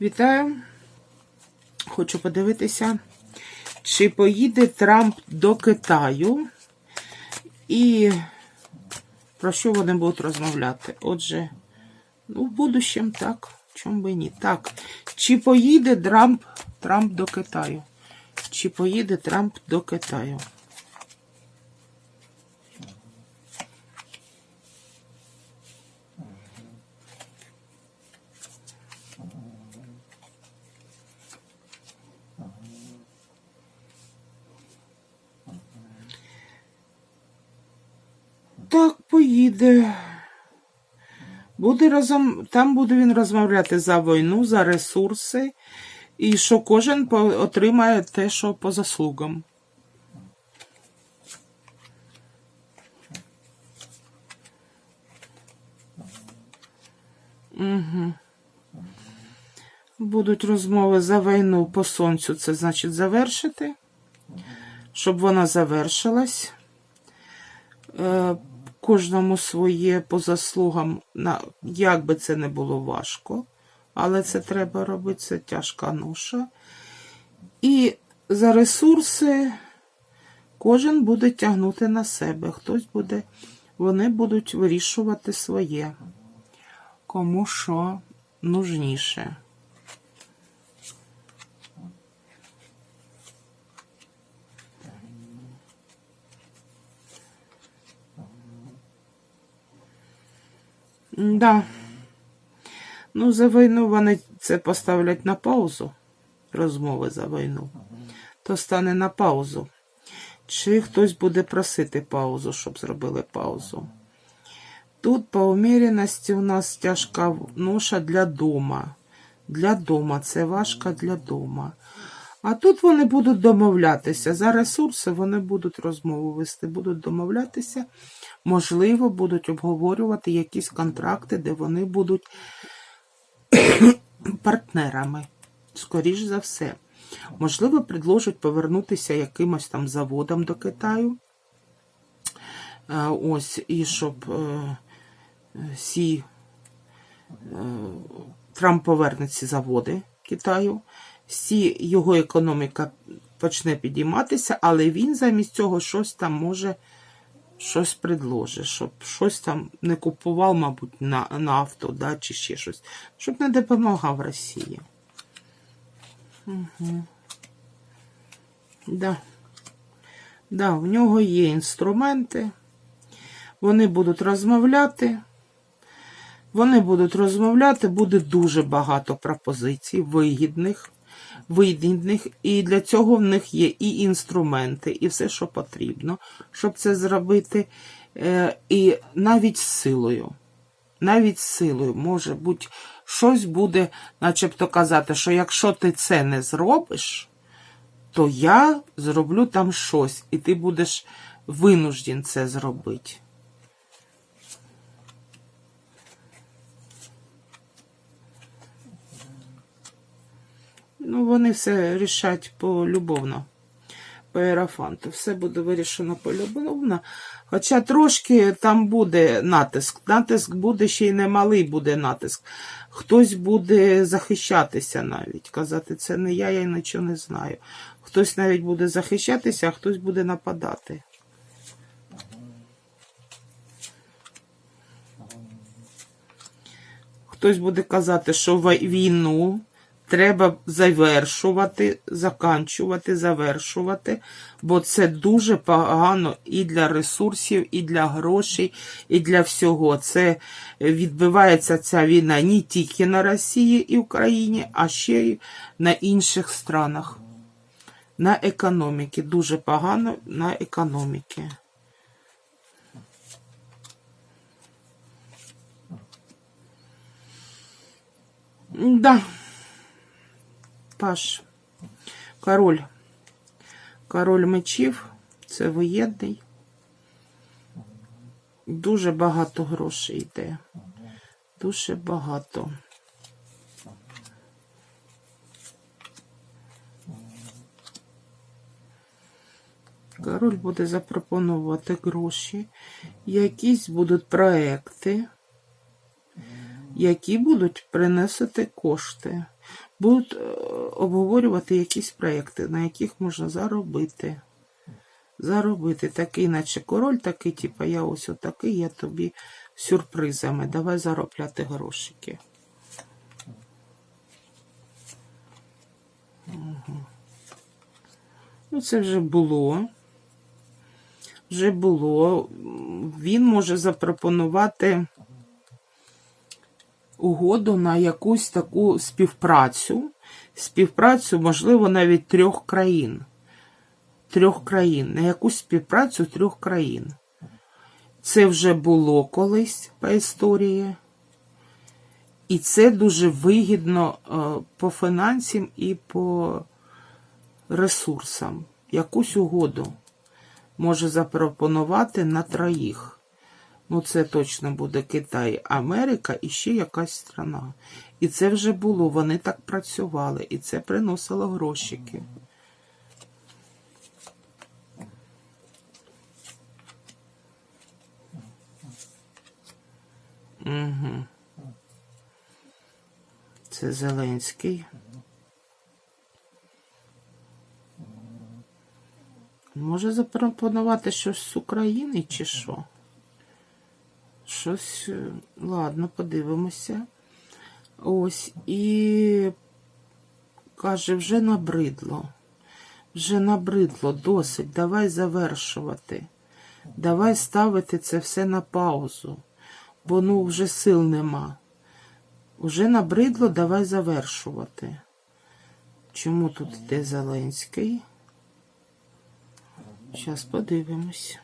Вітаю. Хочу подивитися, чи поїде Трамп до Китаю і про що вони будуть розмовляти. Отже, ну, в будущем так, чому би ні. Так, чи поїде Трамп, Трамп до Китаю? Чи поїде Трамп до Китаю? Так, поїде. Буде разом, там буде він розмовляти за війну, за ресурси, і що кожен отримає те, що по заслугам. Угу. Будуть розмови за війну по сонцю, це значить завершити, щоб вона завершилась е, кожному своє по заслугам, на, як би це не було важко, але це треба робити, це тяжка ноша. І за ресурси кожен буде тягнути на себе, хтось буде, вони будуть вирішувати своє, кому що нужніше. Да. Ну, за війну вони це поставлять на паузу, розмови за війну. То стане на паузу. Чи хтось буде просити паузу, щоб зробили паузу? Тут по уміряності у нас тяжка ноша для дома. Для дома, це важка для дома. А тут вони будуть домовлятися. За ресурси вони будуть розмову вести, будуть домовлятися. Можливо, будуть обговорювати якісь контракти, де вони будуть партнерами. Скоріш за все. Можливо, предложать повернутися якимось там заводом до Китаю. Е, Ось, і щоб е, всі е, Трамп поверне ці заводи Китаю, всі його економіка почне підійматися, але він замість цього щось там може щось предложить, щоб щось там не купував, мабуть, на, нафту, да, чи ще щось, щоб не допомагав Росії. Угу. Да. Да, в нього є інструменти. Вони будуть розмовляти. Вони будуть розмовляти, буде дуже багато пропозицій, вигідних, вигідних, і для цього в них є і інструменти, і все, що потрібно, щоб це зробити. Е, І навіть силою. Навіть силою, може бути, щось буде, начебто казати, що якщо ти це не зробиш, то я зроблю там щось, і ти будеш винужден це зробити. Ну, вони все рішать полюбовно, по ерафанту. Все буде вирішено полюбовно. Хоча трошки там буде натиск. Натиск буде ще й немалий буде натиск. Хтось буде захищатися навіть. Казати, це не я, я нічого не знаю. Хтось навіть буде захищатися, а хтось буде нападати. Хтось буде казати, що війну треба завершувати, заканчувати, завершувати, бо це дуже погано і для ресурсів, і для грошей, і для всього. Це відбивається ця війна не тільки на Росії і Україні, а ще й на інших странах. На економіки. Дуже погано на економіки. Да. Паш. Король. Король мечів. Це воєнний. Дуже багато грошей йде. Дуже багато. Король буде запропонувати гроші. Якісь будуть проекти, які будуть приносити кошти. Будуть е, обговорювати якісь проекти, на яких можна заробити. Заробити такий, наче король, такий, типу, я ось отакий, я тобі сюрпризами. Давай заробляти грошики. Мгм. Ну, це вже було. Вже було. Він може запропонувати угоду на якусь таку співпрацю. Співпрацю, можливо, навіть трьох країн. Трьох країн. На якусь співпрацю трьох країн. Це вже було колись по історії. І це дуже вигідно е, по фінансам і по ресурсам. Якусь угоду може запропонувати на троїх. Ну, це точно буде Китай, Америка і ще якась страна. І це вже було, вони так працювали, і це приносило грошики. Угу. Це Зеленський. Може запропонувати щось з України чи що? Щось. е, Ладно, подивимося. Ось і каже, вже набридло. Вже набридло, досить. Давай завершувати. Давай ставити це все на паузу, бо ну вже сил нема. Уже набридло, давай завершувати. Чому тут йде Зеленський? Зараз подивимось.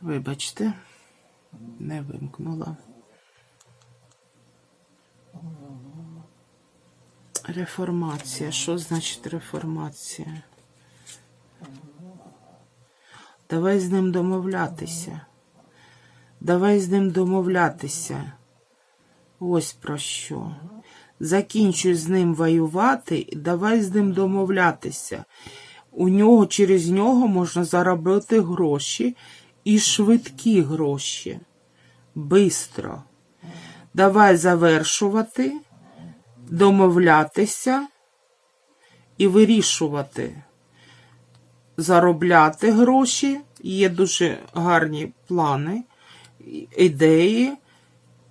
Вибачте, не вимкнула. Реформація. Що значить реформація? Давай з ним домовлятися. Давай з ним домовлятися. Ось про що. Закінчуй з ним воювати, давай з ним домовлятися. У нього через нього можна заробити гроші і швидкі гроші. Бистро. Давай завершувати, домовлятися і вирішувати. Заробляти гроші. Є дуже гарні плани, ідеї.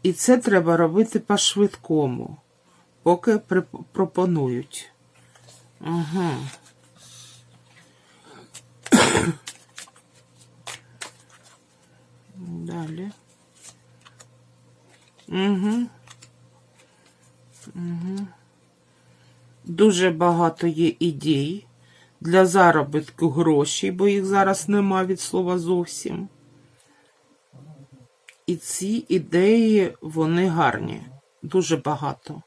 І це треба робити по-швидкому, поки пропонують. Ага. Далі. Угу. Угу. Дуже багато є ідей для заробітку грошей, бо їх зараз нема від слова зовсім. І ці ідеї, вони гарні. Дуже багато.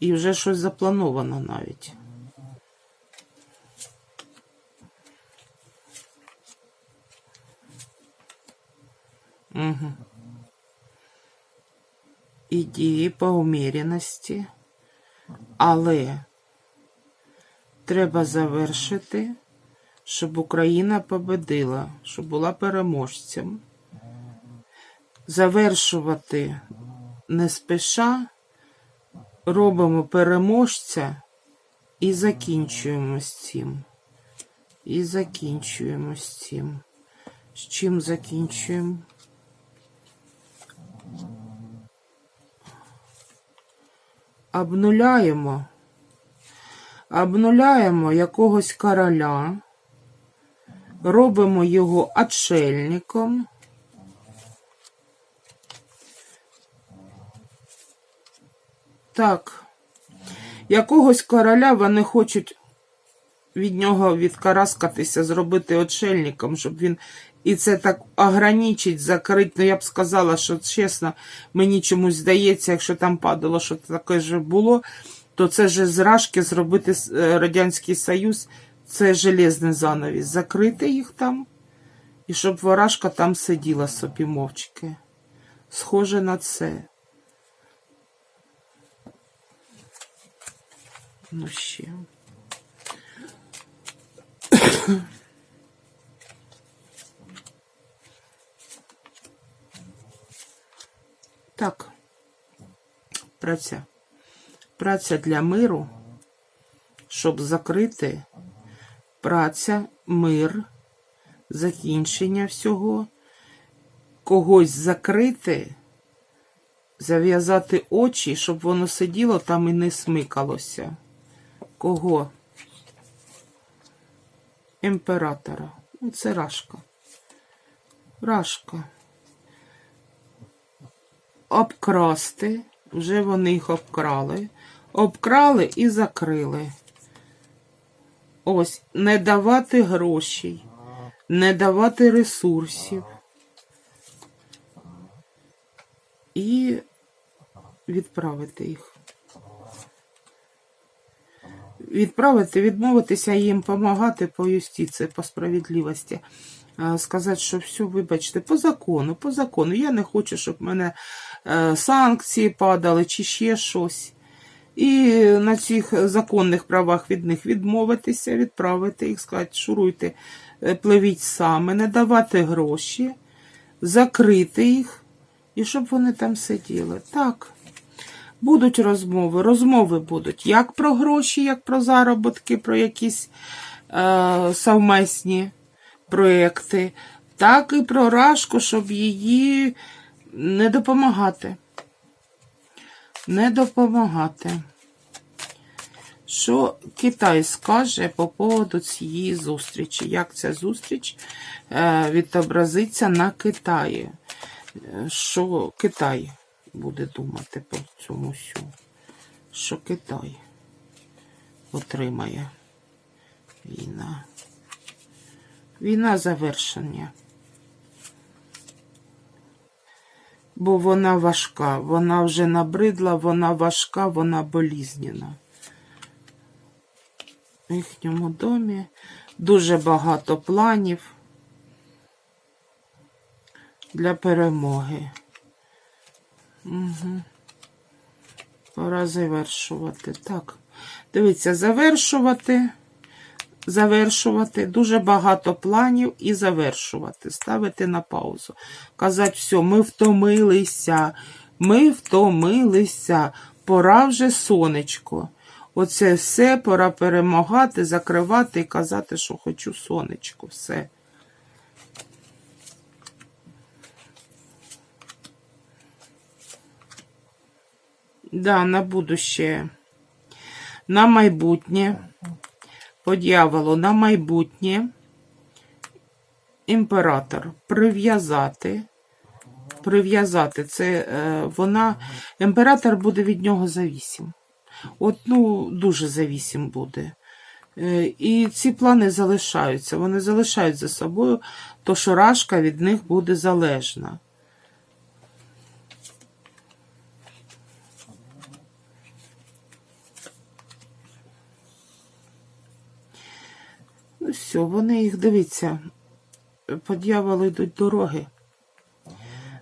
І вже щось заплановано навіть. Угу. Ідеї по уміряності. Але треба завершити щоб Україна победила, щоб була переможцем. Завершувати не спеша, робимо переможця і закінчуємо з цим. І закінчуємо з цим. З чим закінчуємо? Обнуляємо. Обнуляємо якогось короля робимо його отшельником. Так, якогось короля вони хочуть від нього відкараскатися, зробити отшельником, щоб він і це так ограничить, закрити. Ну, я б сказала, що чесно, мені чомусь здається, якщо там падало, що таке ж було, то це ж зражки зробити е, Радянський Союз це железний занавіс, закрити їх там, і щоб ворожка там сиділа собі мовчки. Схоже на це. Ну ще. Так, праця. Праця для миру, щоб закрити праця, мир, закінчення всього, когось закрити, зав'язати очі, щоб воно сиділо там і не смикалося. Кого? Імператора. Ну, це Рашка. Рашка. Обкрасти. Вже вони їх обкрали. Обкрали і закрили. Ось, не давати грошей, не давати ресурсів. І відправити їх. Відправити, відмовитися їм допомагати по юстиції, по справедливості. Сказати, що все, вибачте, по закону, по закону. Я не хочу, щоб мене е, санкції падали чи ще щось. І на цих законних правах від них відмовитися, відправити їх, сказати, шуруйте, е, пливіть саме, не давати гроші, закрити їх, і щоб вони там сиділи. Так. Будуть розмови, розмови будуть як про гроші, як про заробітки, про якісь е, совмесні проекти, так і про Рашку, щоб її не допомагати. Не допомагати. Що Китай скаже по поводу цієї зустрічі? Як ця зустріч е, відобразиться на Китаї? Що Китай буде думати по цьому всьому? Що Китай отримає війна? Війна завершення. Бо вона важка, вона вже набридла, вона важка, вона болізнена. В їхньому домі дуже багато планів для перемоги. Угу. Пора завершувати. Так, дивіться, завершувати, завершувати, дуже багато планів і завершувати, ставити на паузу. Казати, все, ми втомилися, ми втомилися, пора вже сонечко. Оце все, пора перемагати, закривати і казати, що хочу сонечко. Все. Да, на будущее. На майбутнє. По дьяволу, на майбутнє. Імператор. Прив'язати. Прив'язати. Це е, вона. Імператор буде від нього завісім. От, ну, дуже завісім буде. Е, І ці плани залишаються. Вони залишають за собою, то що Рашка від них буде залежна. Все, вони їх дивіться, по дьяволу йдуть дороги.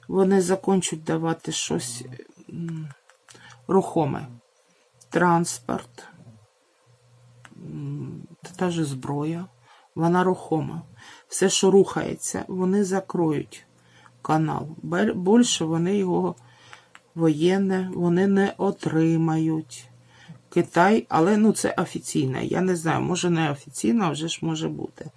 Вони закончать давати щось рухоме. Транспорт, та ж зброя, вона рухома. Все, що рухається, вони закроють канал. Більше вони його воєнне, вони не отримають. Китай, але ну це офіційно. Я не знаю, може не офіційно, а вже ж може бути.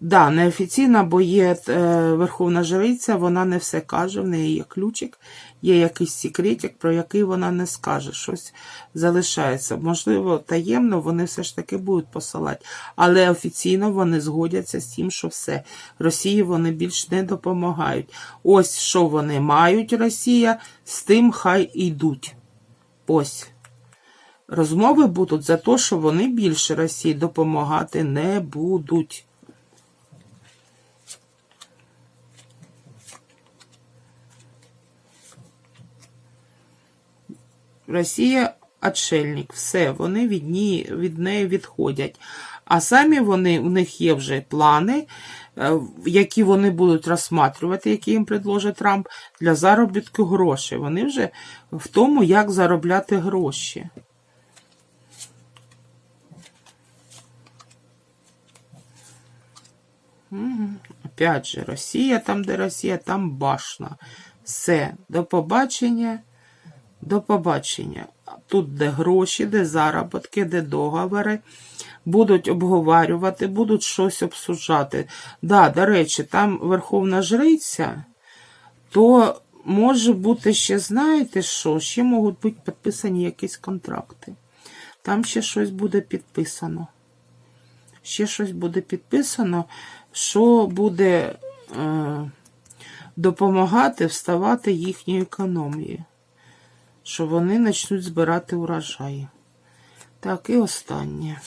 Да, неофіційна, бо є е, Верховна Жриця, вона не все каже, в неї є ключик, є якийсь секретик, про який вона не скаже, щось залишається. Можливо, таємно вони все ж таки будуть посилати, але офіційно вони згодяться з тим, що все. Росії вони більш не допомагають. Ось що вони мають, Росія, з тим хай йдуть. Ось. Розмови будуть за те, що вони більше Росії допомагати не будуть. Росія отшельник, все, вони від, ні, від неї відходять. А самі вони, у них є вже плани, е, які вони будуть розсматривати, які їм предложить Трамп для заробітку грошей. Вони вже в тому, як заробляти гроші. Опять же, Росія там, де Росія, там башна. Все, до побачення. До побачення. Тут де гроші, де заробітки, де договори. Будуть обговорювати, будуть щось обсуждати. Да, до речі, там Верховна Жриця, то може бути ще, знаєте що, ще можуть бути підписані якісь контракти. Там ще щось буде підписано. Ще щось буде підписано, що буде е, допомагати вставати їхній економії що вони почнуть збирати урожаї. Так, і останнє.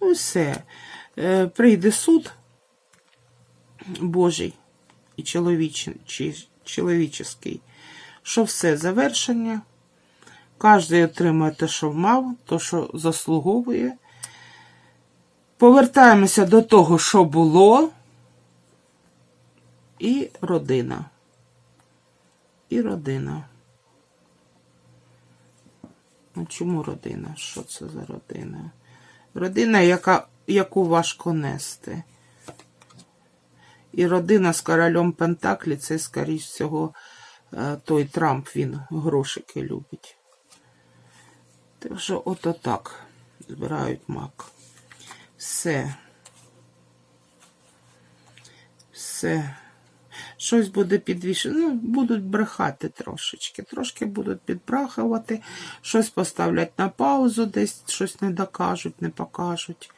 Ну, все. Е, Прийде суд Божий і чоловічий, чи- чоловіческий, що все завершення. Кожен отримує те, що мав, те, що заслуговує. Повертаємося до того, що було. І родина. І родина. Ну чому родина? Що це за родина? Родина, яка, яку важко нести. І родина з королем Пентаклі, це, скоріш всього, е, той Трамп, він грошики любить. Так що ото так збирають мак. Все. Все. Щось буде підвішено. Ну, будуть брехати трошечки. Трошки будуть підбрахувати, щось поставлять на паузу, десь щось не докажуть, не покажуть.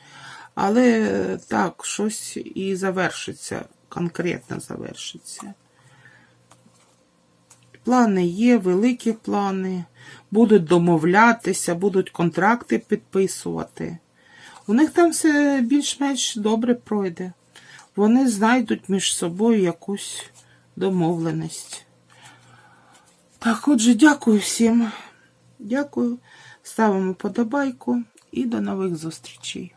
Але так, щось і завершиться, конкретно завершиться. Плани є, великі плани. Будуть домовлятися, будуть контракти підписувати. У них там все більш-менш добре пройде. Вони знайдуть між собою якусь домовленість. Так, отже, дякую всім. Дякую. Ставимо подобайку і до нових зустрічей.